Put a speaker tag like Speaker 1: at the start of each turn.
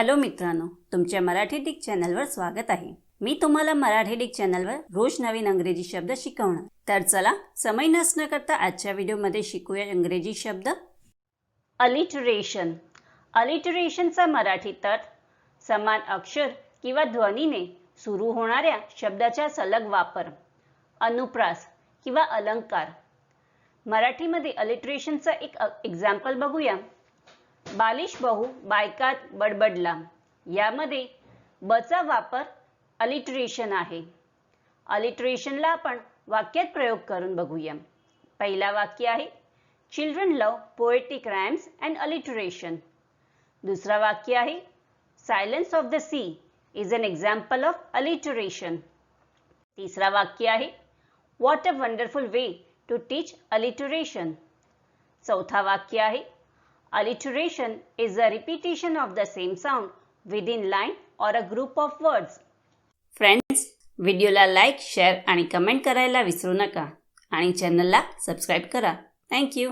Speaker 1: Hello मित्रांनो तुमच्या Marathi Dick चॅनलवर स्वागत आहे. मी तुम्हाला मराठी डिक चॅनलवर रोज नवीन अंग्रेजी शब्द शिकवणार. तर चला समय नसणं करता आजच्या व्हिडिओमध्ये शिकूया इंग्रजी शब्द. अलिटरेशन अलिटरेशनचा मराठी अर्थ समान अक्षर किंवा ध्वनीने सुरू होणाऱ्या शब्दाचा सलग वापर अनुप्रास किंवा अलंकार. मराठीमध्ये अलिटरेशनचा एक एक्झाम्पल बघूया. बालिश बहु बायकात बडबडला. यामध्ये बचा वापर अलिट्रेशन आहे. अलिटरेशनला आपण वाक्यात प्रयोग करून बघूया. पहिला वाक्य आहे children love poetic rhymes and alliteration दुसरा वाक्य आहे silence of the sea is an example of alliteration तिसरा वाक्य आहे what a wonderful way to teach alliteration चौथा वाक्य आहे Alliteration is a repetition of the same sound within line or a group of words. Friends व्हिडिओला like share आणि comment करायला विसरू नका आणि चॅनलला सबस्क्राईब करा थँक्यू